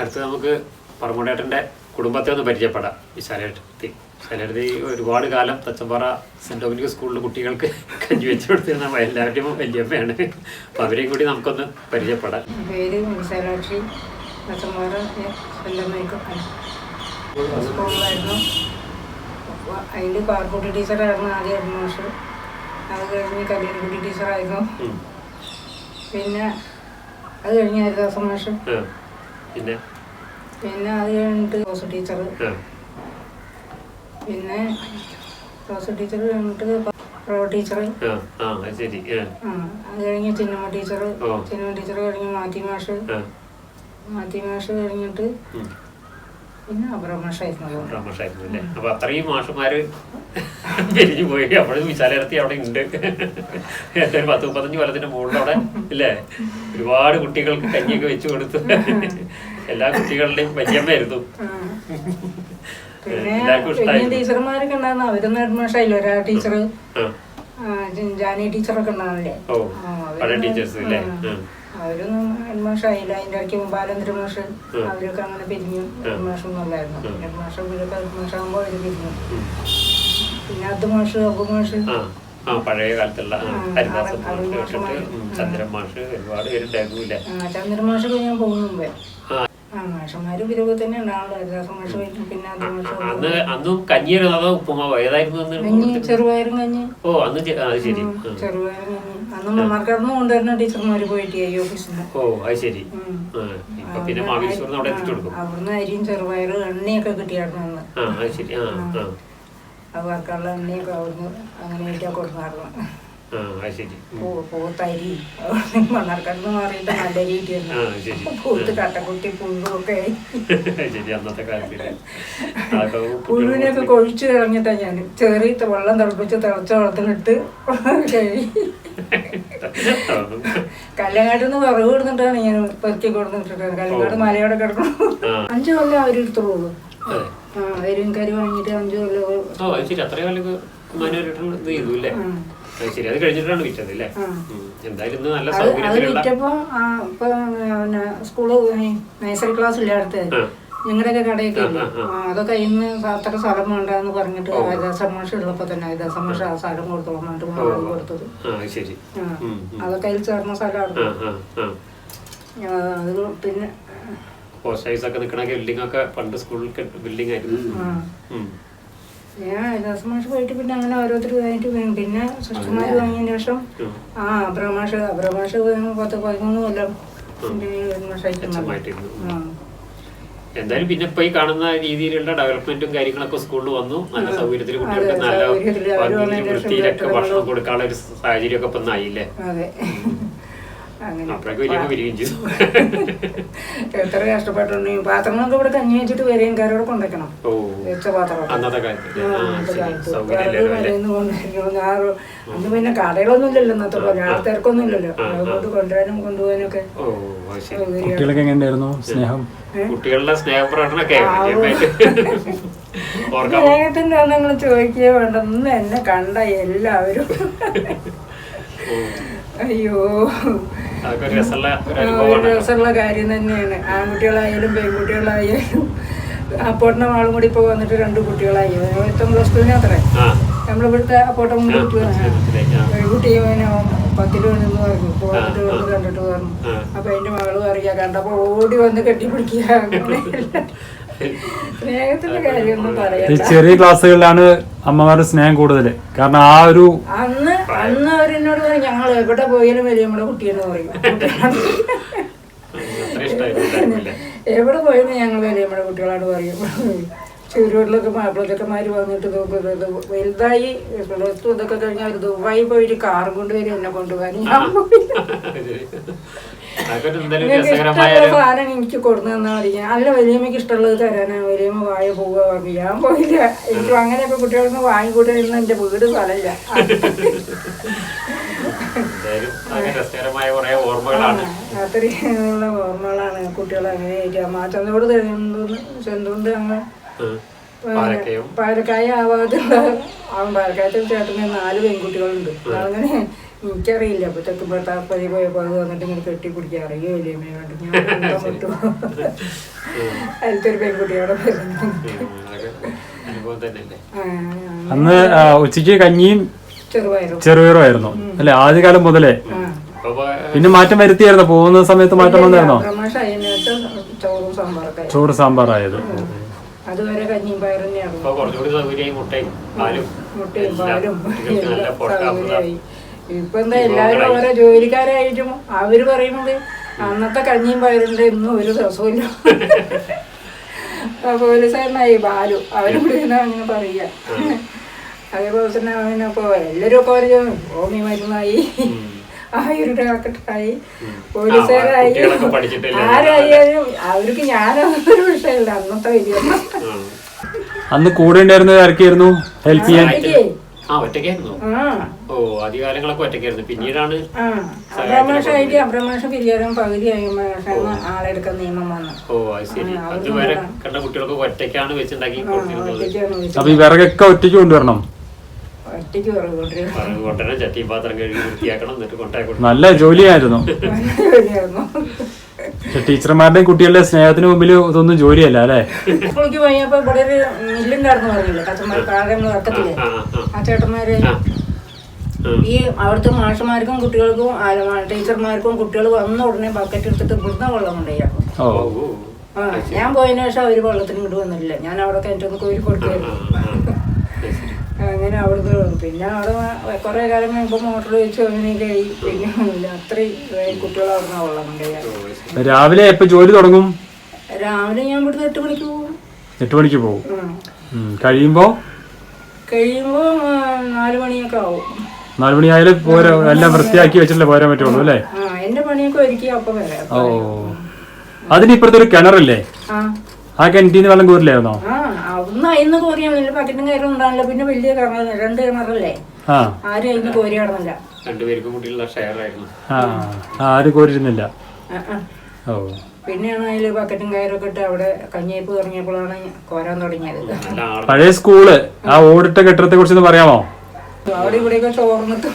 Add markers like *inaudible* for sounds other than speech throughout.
അടുത്ത് നമുക്ക് പറമ്പുണ്ടേട്ടന്റെ കുടുംബത്തെ ഒന്ന് പരിചയപ്പെടാം. ഈ ശരേട്ടത്തി ശരേട്ടത്തി ഒരുപാട് കാലം തച്ചമ്പാറ സെന്റ് ഡൊമിനിക് സ്കൂളിൽ കുട്ടികൾക്ക് കഞ്ഞി വെച്ച് കൊടുത്തിരുന്ന എല്ലാവരുടെയും വലിയമ്മയാണ്. അപ്പോൾ അവരെയും കൂടി നമുക്കൊന്ന് പരിചയപ്പെടാം. പേര് വിശാലാക്ഷി പച്ചമാറ സെല്ലമ്മയ്ക്കും സ്കൂളിലായിരുന്നു. അതിൽ പാർക്കുട്ടി ടീച്ചറായിരുന്നു ആദ്യം ഹെഡ് മാസ്റ്റർ അത് കഴിഞ്ഞ് കല്യാൺകുട്ടി ടീച്ചറായിരുന്നു. പിന്നെ അത് കഴിഞ്ഞ് ഹരിദാസ മാഷ്. പിന്നെ? പിന്നെ അത് കഴിഞ്ഞിട്ട് റോസ് ടീച്ചർ പിന്നെ റോസ് ടീച്ചർ കഴിഞ്ഞിട്ട് പ്രോ ടീച്ചർ അത് ശരി കഴിഞ്ഞ് ചിന്നമ്മ ടീച്ചർ. ചിന്നമ്മ ടീച്ചർ കഴിഞ്ഞ് മാത്യു മാഷ്. മാത്യു മാഷ് കഴിഞ്ഞിട്ട് ഉം. പിന്നെ അബ്രഹ്മ മാഷായിരുന്നു പ്രമോഷായിരുന്നു അല്ലേ? അപ്പൊ അത്രയും മാഷന്മാര് പിരിഞ്ഞു പോയി. അവിടെ ഉണ്ട്. ഒരു പത്ത് മുപ്പത്തഞ്ച് കൊല്ലത്തിന്റെ മുകളിൽ അവിടെ ഇല്ലേ? ഒരുപാട് കുട്ടികൾക്ക് കഞ്ഞിയൊക്കെ വെച്ചു കൊടുത്തു. എല്ലാ കുട്ടികളുടെയും വല്യമ്മയായിരുന്നു പിന്നെ ടീച്ചർമാരൊക്കെ ഉണ്ടായിരുന്നു. അവരൊന്നും ഹെഡ്മാഷായില്ല ഒരാ ടീച്ചർ ജാനി ടീച്ചറൊക്കെ ഉണ്ടാവില്ലേ അവരൊന്നും- ഹെഡ്മാഷായില്ല അതിന്റെ ഇടയ്ക്ക് ബാലേന്ദ്ര മാഷ്. അവരൊക്കെ അങ്ങനെ പിരിഞ്ഞു. ഹെഡ്മാഷൊന്നുമല്ലായിരുന്നു. ഹെഡ്മാഷ ഇവരൊക്കെ ഹെഡ്മാഷാകുമ്പോൾ അവർ പിരിഞ്ഞു. പിന്നെ അത് മാഷ് അബു മാഷ്. ആ. പഴയ കാലത്തുള്ള ആ, ആ, ഹരിദാസൻ അത് അത് മാഷ് തൊട്ടിട്ട് ഉം, ചന്ദ്രൻ മാഷ് ഒരുപാട് പേരുണ്ടായിരുന്നു ഇല്ലേ ആ, ചന്ദ്രമാഷൊക്കെ ഞാൻ പോകും മുമ്പേ. മാഷന്മാരും ഇവരൊക്കെ തന്നെ ഉണ്ടാവുള്ളൂ ഹരിദാസ മാഷ് പിന്നെ അന്ന് അന്നും കഞ്ഞിയായിരുന്നു അതോ ഉപ്പുമാവോ ഏതായിരുന്നു ചെറുപയറും കഞ്ഞി. ഓ അന്ന് ശരി. ചെറുപയറും കഞ്ഞി. അന്ന് മണ്ണാർക്കാടുന്ന് കൊണ്ടുവരുന്ന ടീച്ചർമാർ പോയിട്ട് ഐ ഓഫീസിന് ഓ അത് ശരി. പിന്നെ അവിടുന്ന് അരിയും ചെറുപയറും എണ്ണയൊക്കെ കിട്ടിയായിരുന്നു അന്ന്. ആ ശരി. ആ ആ. വർക്കുള്ള എണ്ണയൊക്കെ അവിടുന്ന് അങ്ങനെയൊക്കെ കൊടുക്കാറുണ്ട്. പൂത്തരി. മണ്ണാർക്കാടുന്ന് പറയുന്നത് നല്ല രീതിയാണ് പൂത്ത് കട്ടക്കുട്ടി പുഴുവൊക്കെ *laughs* *laughs* പുഴുവിനെയൊക്കെ കൊഴിച്ചു കളഞ്ഞിട്ടാ ഞാൻ ചെറിയ വെള്ളം തിളപ്പിച്ച് തിളച്ച വെള്ളത്തിലിട്ട് കഴി *laughs* കല്ലങ്ങാട്ടിൽ നിന്ന് വിറക് കൊടുത്തിട്ടാണ് ഞാൻ പെറുക്കി കൊടുത്തിട്ട് കല്ലങ്ങാട് മലയോടെ കിടക്കണം ആ. അഞ്ചു കൊല്ലം അവരെടുത്തോളൂ അതെ. ആ എരിവും കരി വാങ്ങിയിട്ട് അഞ്ചു കൊല്ലം ശരി. അത് കഴിഞ്ഞിട്ടാണ് വിറ്റത് അല്ലേ. എന്തായാലും ഇന്ന് നല്ല അത് അത് സൗകര്യത്തിലുള്ള വിറ്റപ്പോ ആ, ഇപ്പൊ പിന്നെ സ്കൂൾ നഴ്സറി ക്ലാസ് ഇല്ല അടുത്ത് ആ. ഞങ്ങളുടെയൊക്കെ കടയൊക്കെ ഇല്ലേ ആ, അതൊക്കെ ഇന്ന് അത്ര സ്ഥലം വേണ്ടെന്ന് പറഞ്ഞിട്ട് ഹരിദാസമാഷ് ഉള്ളപ്പോ തന്നെ ഹരിദാസമാഷ് ആ സ്ഥലം കൊടുത്തോളാം എന്നിട്ട് കൊടുത്തത് ആ ശരി ആ. ഉം, ഉം. അതൊക്കെ അതിൽ ചേർന്ന സ്ഥലമാണ് ആ ആ ആ, അത് പിന്നെ പോസ്റ്റ് ഹൗസ് ഒക്കെ നിൽക്കണ ബിൽഡിംഗ് ഒക്കെ പണ്ട് സ്കൂളിൽ ബിൽഡിംഗ് ആയിരുന്നു ഉം. ഞാൻ ഹരിദാസമാഷ് പോയിട്ട് പിന്നെ അങ്ങനെ ഓരോരുത്തർ കഴിഞ്ഞിട്ട് വീണു. പിന്നെ സിസ്റ്റർമാർ വാങ്ങിയതിന് ശേഷം. ആ അബ്രമാഷ് അബ്രമാഷ് പത്ത് പതിമൂന്ന് കൊല്ലം എന്തായാലും പിന്നെ ഇപ്പൊ ഈ കാണുന്ന രീതിയിലുള്ള ഡെവലപ്മെന്റും കാര്യങ്ങളൊക്കെ സ്കൂളിൽ വന്നു. നല്ല സൗകര്യത്തിൽ കുട്ടികൾക്ക് നല്ല വൃത്തിയിലൊക്കെ ഭക്ഷണം കൊടുക്കാനുള്ള ഒരു സാഹചര്യം ഒക്കെ ഇപ്പൊ ആയില്ലേ അതെ. അങ്ങനെ. അപ്പോഴേക്ക് വരികയും ചെയ്തു. *laughs* എത്ര കഷ്ടപ്പെട്ടുണ്ടെങ്കിൽ പാത്രങ്ങളൊക്കെ ഇവിടെ കഞ്ഞി വെച്ചിട്ട് വരെയും കാരോടെ കൊണ്ടുവയ്ക്കണം ഓ വെച്ച പാത്രം അന്നത്തെ കാലത്ത്. ഞാൻ അന്ന് പിന്നെ കടകളൊന്നും ഇല്ലല്ലോ ഇന്നത്തെ പോലെ ആ തിരക്കൊന്നും ഇല്ലല്ലോ അതുകൊണ്ട് കൊണ്ടുവരാനും കൊണ്ടുപോകാനൊക്കെ കുട്ടികളൊക്കെ എങ്ങനെയായിരുന്നു സ്നേഹം? കുട്ടികളുടെ സ്നേഹപ്രകടനമൊക്കെ സ്നേഹത്തിന്റെ നിങ്ങൾ ചോദിക്കുകയോ വേണ്ട. ഒന്ന് എന്നെ കണ്ട എല്ലാവരും. അയ്യോ. ഒരു രസമുള്ള ഒരു അനുഭവമാണ് രസമുള്ള കാര്യം തന്നെയാണ്. ആൺകുട്ടികളായാലും പെൺകുട്ടികളായാലും *laughs* അപ്പോട്ടിന്റെ ആളും കൂടി ഇപ്പൊ വന്നിട്ട് രണ്ട് കുട്ടികളായി. എത്തും പ്ലസ് ടുവിന് അത്ര. ആ. നമ്മളിവിടുത്തെ അപ്പോട്ടം പെൺകുട്ടിയും പത്തിൽ നിന്ന് പറഞ്ഞു. പോയിട്ട് വന്നിട്ട് വന്ന് കണ്ടിട്ട് പറഞ്ഞു. അപ്പൊ എന്റെ മകൾ പറയുക കണ്ടപ്പോ ഓടി വന്ന് കെട്ടിപ്പിടിക്കുക. സ്നേഹത്തിന്റെ കാര്യമൊന്നും ഈ പറയാം ചെറിയ ക്ലാസ്സുകളിലാണ് അമ്മമാരുടെ സ്നേഹം കൂടുതൽ കാരണം ആ ഒരു അന്ന് അന്ന് അവരെന്നോട് പറയും ഞങ്ങൾ എവിടെ പോയാലും വരും നമ്മുടെ കുട്ടിയെന്ന് പറയും. എവിടെ പോയാലും ഞങ്ങൾ വരും നമ്മുടെ കുട്ടികളാണ് പറയും. ചുരുളിലൊക്കെ മാപ്പിളച്ചക്കന്മാര് വന്നിട്ട് വലുതായി പ്ലസ് ടു ഇതൊക്കെ കഴിഞ്ഞാൽ അവർ ദുബായി പോയിട്ട് കാറും കൊണ്ടുവരും എന്നെ കൊണ്ടുപോകാൻ ഇഷ്ടമുള്ള സാധനം എനിക്ക് കൊടുന്നു തന്നാ മതി. അല്ല വലിയമ്മയ്ക്ക് ഇഷ്ടമുള്ളത് തരാനാ. വലിയമ്മ വായ പോവുക പറഞ്ഞു. ഞാൻ പോയില്ല. എനിക്ക് അങ്ങനെയൊക്കെ കുട്ടികളിൽ നിന്ന് വാങ്ങിക്കൂട്ടിരുന്ന എന്റെ വീട് സ്ഥലമില്ല. അത്രയുള്ള ഓർമ്മകളാണ് കുട്ടികൾ അങ്ങനെ അമ്മ ചന്തോട് ചെന്തുകൊണ്ട് ചെന്തുകൊണ്ട് അങ്ങ് ഉം. പാലക്കയും. ആവാതുള്ള അവൻ പാലക്കായത്തെ ചേട്ടന് നാല് പെൺകുട്ടികളുണ്ട്. അങ്ങനെ എനിക്കറിയില്ല. അപ്പൊ തെക്കും പോയ അത് വന്നിട്ട് ഇങ്ങനെ കെട്ടി കുടിക്കാൻ അറിയോ ഇല്ലേ? മേലോട്ട് ഞാൻ *laughs* വിട്ടു അതിലത്തെ ഒരു പെൺകുട്ടിയോടെ അന്ന് ഉച്ചയ്ക്ക് ഉച്ചയ്ക്ക് കഞ്ഞിയും ചെറുപയറും. ചെറുപയറുമായിരുന്നു. അല്ലെ? ആദ്യകാലം മുതലേ. പിന്നെ മാറ്റം വരുത്തിയായിരുന്നു? പോകുന്ന സമയത്ത് മാറ്റം വന്നായിരുന്നോ? ചോറും സാമ്പാറായത്. അതുവരെ കഞ്ഞിയും പയറും തന്നെയാണ് കുറച്ചുകൂടി സൗകര്യമായി മുട്ടയും പാലും മുട്ടയും പാലും നല്ല എല്ലാം സൗകര്യമായി. ഇപ്പൊ എന്താ എല്ലാവരും ഓരോ ജോലിക്കാരായിട്ടും അവർ പറയുന്നത് അന്നത്തെ കഞ്ഞിയും പയറിന്റെ ഇന്നും ഒരു രസമില്ല ആ പോലീസുകാരനായി ബാലു അവരും കൂടി ഇങ്ങനെ അങ്ങനെ പറയുക. അതേപോലെ തന്നെ അവനിപ്പോ എല്ലാരും ഒക്കെ ഒരു ഹോമി മരുന്നായി. ആയിരം ആക്കട്ടായി പോലീസുകാരായി. പഠിച്ചിട്ടില്ല. ആരായാലും അവർക്ക് ഞാനൊരു വിഷയമില്ല അന്നത്തെ വലിയ അന്ന് കൂടെ ഉണ്ടായിരുന്നത് ആർക്കായിരുന്നു? ഹെൽപ്പ് ചെയ്യാൻ. ആ ഒറ്റയ്ക്കായിരുന്നു. ഓ ആദ്യകാലങ്ങളൊക്കെ ഒറ്റയ്ക്കായിരുന്നു. പിന്നീടാണ് അബ്രഹ്മാഷ പിരിയാനും പകുതി കഴിയുമ്പോഴാണ് ആളെടുക്കാൻ നിയമം വന്നു. ഓ അത് ശരി. അതുവരെ കണ്ട കുട്ടികളൊക്കെ ഒറ്റയ്ക്കാണ് വെച്ചുണ്ടാക്കി കൊടുത്തിരുന്നത്. അപ്പൊ ഈ വിറകൊക്കെ ഒറ്റയ്ക്ക് കൊണ്ടുവരണം? നല്ല ജോലിയായിരുന്നു. *laughs* പക്ഷെ ടീച്ചർമാരുടെയും കുട്ടികളുടെ സ്നേഹത്തിന് മുമ്പിൽ ഇതൊന്നും ജോലിയല്ല അല്ലേ? സ്കൂളിലേക്ക് പോയപ്പോ ഇവിടെ ഒരു മില്ലുണ്ടായിരുന്നു പറഞ്ഞില്ലേ? കച്ചന്മാർ താഴെ നമ്മൾ ഇറക്കത്തില്ലേ ആ ആ ആ. ചേട്ടന്മാര് ആ ആ. ഈ അവിടുത്തെ മാഷന്മാർക്കും കുട്ടികൾക്കും അല്ല, ടീച്ചർമാർക്കും കുട്ടികൾ വന്ന ഉടനെ ബക്കറ്റ് എടുത്തിട്ട് ഇവിടുന്ന് വെള്ളം കൊണ്ടുപോയി ഓ. ആ ഞാൻ പോയതിനു ശേഷം അവർ വെള്ളത്തിന് ഇങ്ങോട്ട് വന്നില്ല. ഞാൻ അവിടെ കിണറ്റൊന്ന് കോരി ശരി. അങ്ങനെ അവിടുന്ന്. പിന്നെ അവിടെ കുറെ കാലം കഴിയുമ്പോൾ മോട്ടർ വെച്ച് അങ്ങനെയൊക്കെയായി പിന്നെ അത്രയും വെള്ളം അത് ശരി. രാവിലെ എപ്പോ ജോലി തുടങ്ങും? രാവിലെ ഞാൻ ഇവിടുന്ന് എട്ട് മണിക്ക് പോകും. എട്ട് മണിക്ക് പോകും. കഴിയുമ്പോൾ കഴിയുമ്പോൾ നാല് മണിയൊക്കെ ആവും. നാല് മണിയായാലും പോരാ എല്ലാം വൃത്തിയാക്കി വെച്ചിട്ടല്ലേ പോരാൻ പറ്റുള്ളൂ അല്ലേ? എന്റെ പണിയൊക്കെ ഒരുക്കി അപ്പൊ ഓ അതിന് ഇപ്പുറത്തെ ഒരു കിണറില്ലേ? ആ. കിണറ്റിന്ന് കിണറ്റീന്ന് വെള്ളം കോരില്ലായിരുന്നോ? അതിന്ന് കോരിയാൽ വലിയ പക്കറ്റും കയറും ഉണ്ടാവില്ല. പിന്നെ വലിയ കിണറല്ലേ രണ്ട് കിണറല്ലേ ആ. ആരും അതിന് കോരി കിടന്നില്ല രണ്ടുപേർക്കും കൂടിയുള്ള ഷെയർ ആയിരുന്നു ആ ആ, ആരും കോരിയിരുന്നില്ല. ഓ. പിന്നെയാണ് അതിൽ ബക്കറ്റും കയറൊക്കെ ഇട്ട് അവിടെ കഞ്ഞിയപ്പ് ഇറങ്ങിയപ്പോഴാണ് കോരാൻ തുടങ്ങിയത്. പഴയ സ്കൂൾ ആ ഓടിട്ട കെട്ടിടത്തെ കുറിച്ച് പറയാമോ? അവിടെ ഇവിടെയൊക്കെ ചോർന്നിട്ട്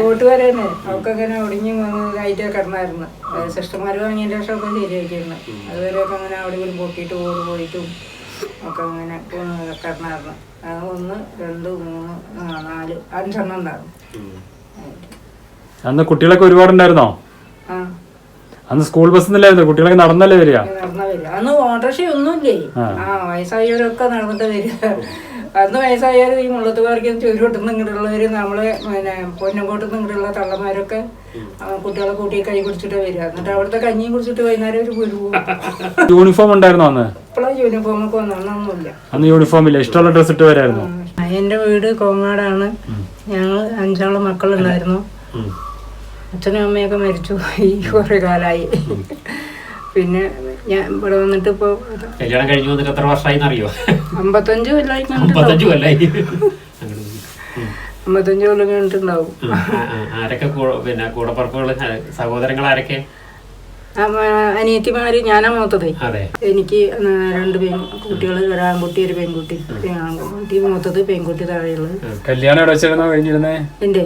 കൂട്ടുകാരെ തന്നെ അവർക്ക് അങ്ങനെ ഒടിഞ്ഞു ഇതായിട്ട് കിടന്നായിരുന്നു. സിസ്റ്റർമാർ വാങ്ങിയതിന്റെ ശേഷം ഒക്കെ ശരിയാക്കിയിരുന്നു. അതുവരെയൊക്കെ അങ്ങനെ അവിടെ ഇവിടെ പൊട്ടിയിട്ട് ഓട് പോയിട്ടും ഒക്കെ അങ്ങനെ കിടന്നായിരുന്നു. അത് ഒന്ന് രണ്ട് മൂന്ന് നാല് അഞ്ചെണ്ണം ഉണ്ടായിരുന്നു. അന്ന് കുട്ടികളൊക്കെ ഒരുപാടുണ്ടായിരുന്നോ? ആ. അന്ന് സ്കൂൾ ബസ് ഒന്നുമില്ലായിരുന്നു കുട്ടികളൊക്കെ നടന്നല്ലേ വരിക? നടന്ന വരിക. അന്ന് ഓട്ടോറിക്ഷ ഒന്നും ഇല്ലേ ആ വയസ്സായവരൊക്കെ നടന്നിട്ട് വരിക. അന്ന് വയസ്സായാലും ഈ മുള്ളത്തുകാർക്ക് ചുരുവട്ടുന്ന ഇങ്ങോട്ടുള്ളവര് നമ്മളെ പിന്നെ പൊന്നങ്കോട്ടുന്ന ഇങ്ങോട്ടുള്ള തള്ളമാരൊക്കെ കുട്ടികളെ കൂട്ടി കൈ കുടിച്ചിട്ടേ വരിക. എന്നിട്ട് അവിടുത്തെ കഞ്ഞിയും കുടിച്ചിട്ട് വൈകുന്നേരം ഒരു ഗുരു യൂണിഫോം ഉണ്ടായിരുന്നോ അന്ന്? ഇപ്പോഴും യൂണിഫോമൊക്കെ വന്നൊന്നുമില്ല അന്ന് യൂണിഫോം ഇല്ല ഇഷ്ടമുള്ള ഡ്രസ് ഇട്ട് വരായിരുന്നു. എന്റെ വീട് കോങ്ങാടാണ്. ഞങ്ങൾ അഞ്ചാളും മക്കളുണ്ടായിരുന്നു. അച്ഛനും അമ്മയൊക്കെ മരിച്ചു ഈ കുറെ കാലമായി പിന്നെ ഞാൻ ഇവിടെ വന്നിട്ട് ഇപ്പൊ കല്യാണം കഴിഞ്ഞു വന്നിട്ട് എത്ര വർഷമായി അറിയോ അമ്പത്തഞ്ച് കൊല്ലായി അമ്പത്തഞ്ചു കൊല്ലായി. അമ്പത്തഞ്ച് കൊല്ലം കഴിഞ്ഞിട്ടുണ്ടാവും ആരൊക്കെ പിന്നെ കൂടപ്പറപ്പുകൾ സഹോദരങ്ങൾ ആരൊക്കെ? അനിയത്തിമാര് ഞാനാ മൂത്തത്. അതെ. എനിക്ക് രണ്ട് പെൺ കുട്ടികൾ ഒരു ആൺകുട്ടി ഒരു പെൺകുട്ടി. ആൺകുട്ടി മൂത്തത് പെൺകുട്ടി താഴെയുള്ളത്. കല്യാണം എവിടെ വെച്ചിരുന്നോ കഴിഞ്ഞിരുന്നേ? എന്റെ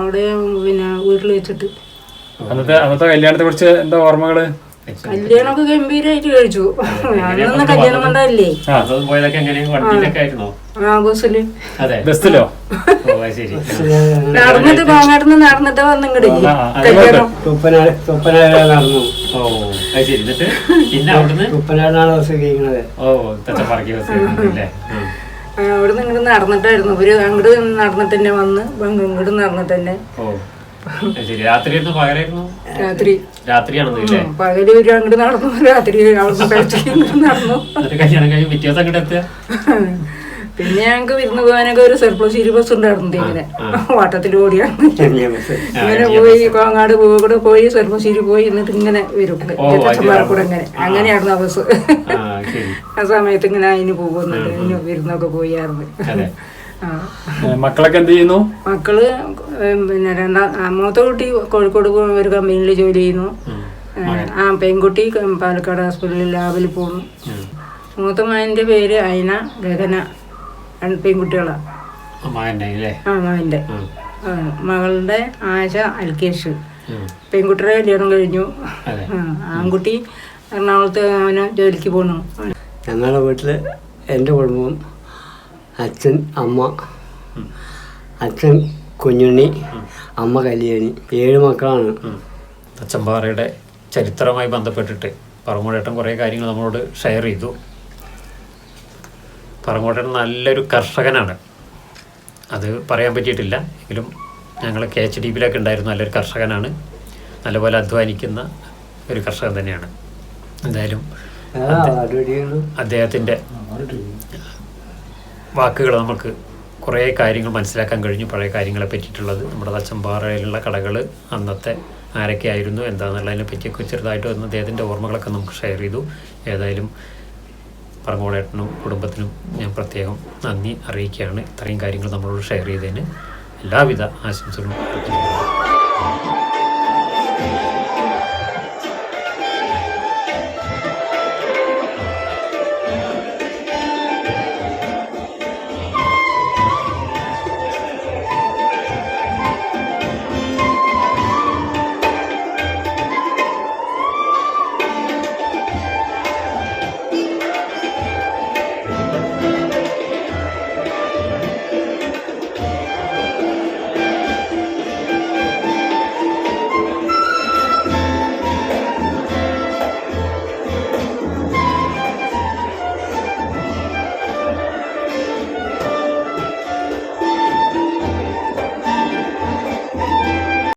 അവിടെ പിന്നെ വീട്ടിൽ വെച്ചിട്ട്. അന്നത്തെ അന്നത്തെ കല്യാണത്തെ കുറിച്ച് എന്താ ഓർമ്മകൾ? കല്യാണമൊക്കെ ഗംഭീരമായിട്ട് കഴിച്ചു. അന്നൊന്നും കല്യാണം കൊണ്ടല്ലേ ആ പോയതൊക്കെ എങ്ങനെ വണ്ടിയിലൊക്കെ ആയിരുന്നോ? ആ ബസ്സിൽ. അതെ. ബസ്സിലോ? ഓ അത് ശരി. നടന്നിട്ട് കോങ്ങാടുന്ന് നടന്നിട്ട് വന്നിങ്ങടെ. കല്യാണം. അവിടുന്ന്? ഇങ്ങോട്ട് നടന്നിട്ടായിരുന്നു. ഇവർ അങ്ങോട്ട് നടന്നിട്ട് തന്നെ വന്ന് ഇങ്ങോട്ട് നടന്നിട്ട് തന്നെ ശരി രാത്രിയായിരുന്നു പകലായിരുന്നു? രാത്രി. രാത്രിയാണെന്ന് ഇല്ലേ? പകൽ ഒരു അങ്ങോട്ട് നടന്നു. രാത്രി നടന്നു. എന്നിട്ട് കല്യാണം കഴിഞ്ഞ് പിറ്റേ അങ്ങോട്ട് എത്തുക പിന്നെ ഞങ്ങൾക്ക് വിരുന്ന് പോകാനൊക്കെ ഒരു സർപ്ലസ് ഇരു ബസ് ഉണ്ടായിരുന്നു ഇങ്ങനെ. വട്ടത്തിൽ ഓടിയാണ് ഇങ്ങനെ പോയി കോങ്ങാട് പോയി കൂടെ പോയി സർപ്പശ്ശേരി പോയി എന്നിട്ട് ഇങ്ങനെ വരും. കൂടെ ഇങ്ങനെ. അങ്ങനെയായിരുന്നു ആ ബസ് ആ സമയത്ത് ഇങ്ങനെ അതിന് പോകുന്നുണ്ട്. അതിന് വിരുന്നൊക്കെ പോയായിരുന്നു മക്കളൊക്കെ എന്ത് ചെയ്യുന്നു? മക്കൾ പിന്നെ രണ്ടാം മൂത്ത കുട്ടി കോഴിക്കോട് ഒരു കമ്പനിയിൽ ജോലി ചെയ്യുന്നു. ആ പെൺകുട്ടി പാലക്കാട് ഹോസ്പിറ്റലിൽ ലാബിൽ പോകുന്നു. മൂത്ത മകന്റെ പേര് അയന ഗഗന രണ്ട് പെൺകുട്ടികളാ. മകന്റെ അല്ലേ? ആ മകന്റെ. മകളുടെ ആശ അൽക്കേഷ് ഉം. പെൺകുട്ടിയുടെ കല്യാണം കഴിഞ്ഞു. ആൺകുട്ടി എറണാകുളത്ത് അവന് ജോലിക്ക് പോകുന്നു ഞങ്ങളുടെ വീട്ടിൽ എന്റെ കുടുംബം അച്ഛൻ അമ്മ അച്ഛൻ കുഞ്ഞുണ്ണി അമ്മ കല്യാണി. ഏഴ് മക്കളാണ്. അച്ഛൻ പാറയുടെ ചരിത്രമായി ബന്ധപ്പെട്ടിട്ട് പറങ്ങോടേട്ടൻ കുറേ കാര്യങ്ങൾ നമ്മളോട് ഷെയർ ചെയ്തു. പറങ്ങോടേട്ടൻ നല്ലൊരു കർഷകനാണ്. അത് പറയാൻ പറ്റിയിട്ടില്ല. എങ്കിലും ഞങ്ങൾ കെ എച്ച് ഡി ബിയിലൊക്കെ ഉണ്ടായിരുന്ന നല്ലൊരു കർഷകനാണ്. നല്ലപോലെ അധ്വാനിക്കുന്ന ഒരു കർഷകൻ തന്നെയാണ്. എന്തായാലും അദ്ദേഹത്തിന്റെ വാക്കുകൾ നമുക്ക് കുറേ കാര്യങ്ങൾ മനസ്സിലാക്കാൻ കഴിഞ്ഞു. പഴയ കാര്യങ്ങളെ പറ്റിയിട്ടുള്ളത് നമ്മുടെ തച്ചമ്പാറയിലുള്ള കടകൾ അന്നത്തെ ആരൊക്കെയായിരുന്നു എന്താണെന്നുള്ളതിനെ പറ്റിയൊക്കെ ചെറുതായിട്ട് വന്ന് അദ്ദേഹത്തിന്റെ ഓർമ്മകളൊക്കെ നമുക്ക് ഷെയർ ചെയ്തു. ഏതായാലും പറങ്ങോടേട്ടനും കുടുംബത്തിനും ഞാൻ പ്രത്യേകം നന്ദി അറിയിക്കുകയാണ്. ഇത്രയും കാര്യങ്ങൾ നമ്മളോട് ഷെയർ ചെയ്തതിന് എല്ലാവിധ ആശംസകളും.